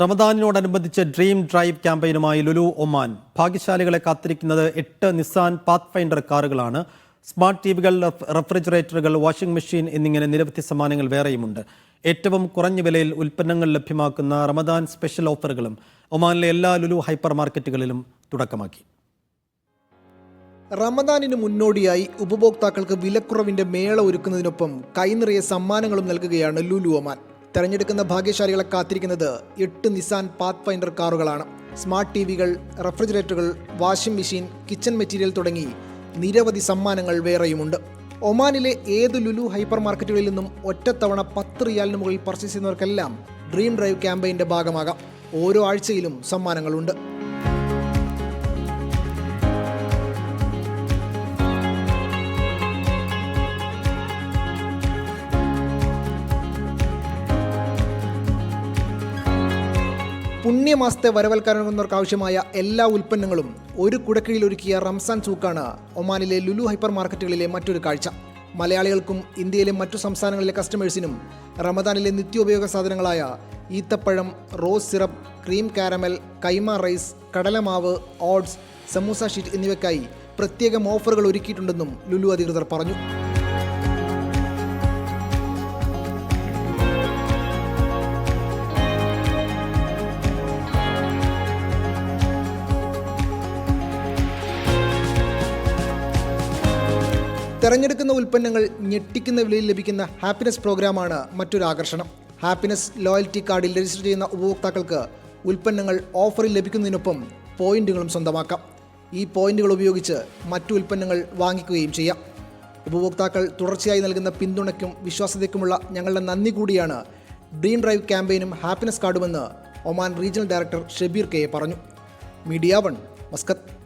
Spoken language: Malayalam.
റമദാനിനോടനുബന്ധിച്ച് ഡ്രീം ഡ്രൈവ് ക്യാമ്പയിനുമായി ലുലു ഒമാൻ. ഭാഗ്യശാലികളെ കാത്തിരിക്കുന്നത് എട്ട് നിസാൻ പാത്ത് ഫൈൻഡർ കാറുകളാണ് സ്മാർട്ട് ടിവികൾ റെഫ്രിജറേറ്ററുകൾ വാഷിംഗ് മെഷീൻ എന്നിങ്ങനെ നിരവധി സമ്മാനങ്ങൾ വേറെയുമുണ്ട്. ഏറ്റവും കുറഞ്ഞ വിലയിൽ ഉൽപ്പന്നങ്ങൾ ലഭ്യമാക്കുന്ന റമദാൻ സ്പെഷ്യൽ ഓഫറുകളും ഒമാനിലെ എല്ലാ ലുലു ഹൈപ്പർ മാർക്കറ്റുകളിലും തുടക്കമാക്കി. റമദാനിന് മുന്നോടിയായി ഉപഭോക്താക്കൾക്ക് വിലക്കുറവിന്റെ മേള ഒരുക്കുന്നതിനൊപ്പം കൈനിറയെ സമ്മാനങ്ങളും നൽകുകയാണ് ലുലു ഒമാൻ. തെരഞ്ഞെടുക്കുന്ന ഭാഗ്യശാലികളെ കാത്തിരിക്കുന്നത് എട്ട് നിസാൻ പാത്ത് ഫൈൻഡർ കാറുകളാണ്. സ്മാർട്ട് ടി വികൾ റെഫ്രിജറേറ്ററുകൾ വാഷിംഗ് മെഷീൻ കിച്ചൺ മെറ്റീരിയൽ തുടങ്ങി നിരവധി സമ്മാനങ്ങൾ വേറെയുമുണ്ട്. ഒമാനിലെ ഏത് ലുലു ഹൈപ്പർ മാർക്കറ്റുകളിൽ നിന്നും ഒറ്റത്തവണ പത്ത് റിയാലിന് മുകളിൽ പർച്ചേസ് ചെയ്യുന്നവർക്കെല്ലാം ഡ്രീം ഡ്രൈവ് ക്യാമ്പയിന്റെ ഭാഗമാകാം. ഓരോ ആഴ്ചയിലും സമ്മാനങ്ങളുണ്ട്. പുണ്യമാസത്തെ വരവൽക്കരണങ്ങൾക്ക് ആവശ്യമായ എല്ലാ ഉൽപ്പന്നങ്ങളും ഒരു കുടക്കീഴിൽ ഒരുക്കിയ റംസാൻ സൂക്കാണ് ഒമാനിലെ ലുലു ഹൈപ്പർ മാർക്കറ്റുകളിലെ മറ്റൊരു കാഴ്ച. മലയാളികൾക്കും ഇന്ത്യയിലെ മറ്റു സംസ്ഥാനങ്ങളിലെ കസ്റ്റമേഴ്സിനും റമദാനിലെ നിത്യോപയോഗ സാധനങ്ങളായ ഈത്തപ്പഴം rose syrup cream caramel kaima rice കടലമാവ് ഓട്സ് സമൂസ ഷീറ്റ് എന്നിവയ്ക്കായി പ്രത്യേകം ഓഫറുകൾ ഒരുക്കിയിട്ടുണ്ടെന്നും ലുലു അധികൃതർ പറഞ്ഞു. തെരഞ്ഞെടുക്കുന്ന ഉൽപ്പന്നങ്ങൾ ഞെട്ടിക്കുന്ന വിലയിൽ ലഭിക്കുന്ന ഹാപ്പിനെസ് പ്രോഗ്രാമാണ് മറ്റൊരു ആകർഷണം. ഹാപ്പിനെസ് ലോയൽറ്റി കാർഡിൽ രജിസ്റ്റർ ചെയ്യുന്ന ഉപഭോക്താക്കൾക്ക് ഉൽപ്പന്നങ്ങൾ ഓഫറിൽ ലഭിക്കുന്നതിനൊപ്പം പോയിന്റുകളും സ്വന്തമാക്കാം. ഈ പോയിന്റുകൾ ഉപയോഗിച്ച് മറ്റു ഉൽപ്പന്നങ്ങൾ വാങ്ങിക്കുകയും ചെയ്യാം. ഉപഭോക്താക്കൾ തുടർച്ചയായി നൽകുന്ന പിന്തുണയ്ക്കും വിശ്വാസ്യതയ്ക്കുമുള്ള ഞങ്ങളുടെ നന്ദി കൂടിയാണ് ഡ്രീം ഡ്രൈവ് ക്യാമ്പയിനും happiness കാർഡുമെന്ന് Oman regional director Shabeer K പറഞ്ഞു. Media one Muscat.